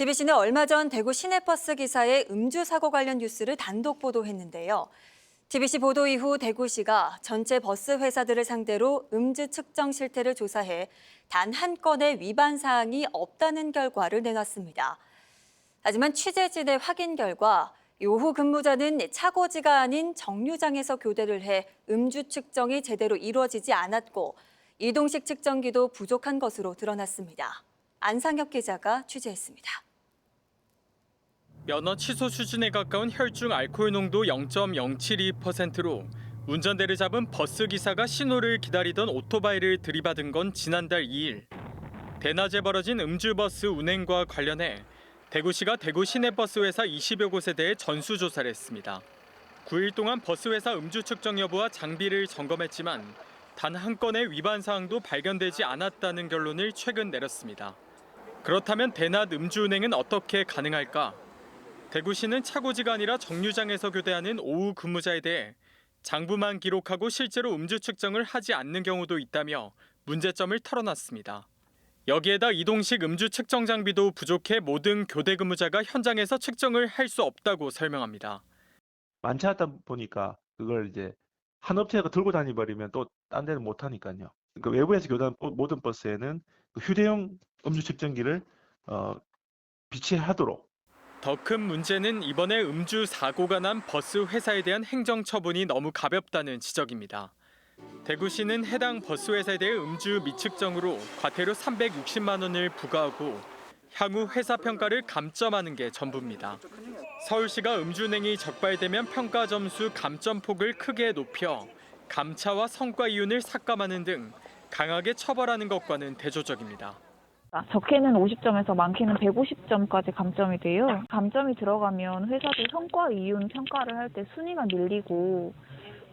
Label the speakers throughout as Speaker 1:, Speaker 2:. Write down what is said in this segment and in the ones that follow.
Speaker 1: TBC는 얼마 전 대구 시내버스 기사의 음주 사고 관련 뉴스를 단독 보도했는데요. TBC 보도 이후 대구시가 전체 버스 회사들을 상대로 음주 측정 실태를 조사해 단 한 건의 위반 사항이 없다는 결과를 내놨습니다. 하지만 취재진의 확인 결과 요후 근무자는 차고지가 아닌 정류장에서 교대를 해 음주 측정이 제대로 이루어지지 않았고 이동식 측정기도 부족한 것으로 드러났습니다. 안상혁 기자가 취재했습니다.
Speaker 2: 면허 취소 수준에 가까운 혈중 알코올 농도 0.072%로 운전대를 잡은 버스 기사가 신호를 기다리던 오토바이를 들이받은 건 지난달 2일. 대낮에 벌어진 음주버스 운행과 관련해 대구시가 대구 시내버스 회사 20여 곳에 대해 전수조사를 했습니다. 9일 동안 버스 회사 음주 측정 여부와 장비를 점검했지만 단 한 건의 위반 사항도 발견되지 않았다는 결론을 최근 내렸습니다. 그렇다면 대낮 음주 운행은 어떻게 가능할까? 대구시는 차고지가 아니라 정류장에서 교대하는 오후 근무자에 대해 장부만 기록하고 실제로 음주 측정을 하지 않는 경우도 있다며 문제점을 털어놨습니다. 여기에다 이동식 음주 측정 장비도 부족해 모든 교대 근무자가 현장에서 측정을 할 수 없다고 설명합니다.
Speaker 3: 많지 않다 보니까 그걸 이제 한 업체가 들고 다니버리면 또 딴 데는 못 하니까요. 그 외부에서 모- 모든 버스에는 그 휴대용 음주 측정기를 어, 비치하도록
Speaker 2: 더 큰 문제는 이번에 음주 사고가 난 버스 회사에 대한 행정 처분이 너무 가볍다는 지적입니다. 대구시는 해당 버스 회사에 대해 음주 미측정으로 과태료 360만 원을 부과하고 향후 회사 평가를 감점하는 게 전부입니다. 서울시가 음주운행이 적발되면 평가 점수 감점 폭을 크게 높여 감차와 성과 이윤을 삭감하는 등 강하게 처벌하는 것과는 대조적입니다.
Speaker 4: 아, 적게는 50점에서 많게는 150점까지 감점이 돼요. 감점이 들어가면 회사도 성과 이윤 평가를 할 때 순위가 밀리고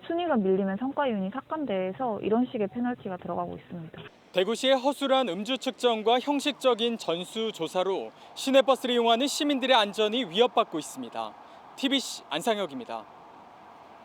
Speaker 4: 순위가 밀리면 성과 이윤이 삭감돼서 이런 식의 페널티가 들어가고 있습니다.
Speaker 2: 대구시의 허술한 음주 측정과 형식적인 전수 조사로 시내버스를 이용하는 시민들의 안전이 위협받고 있습니다. TBC 안상혁입니다.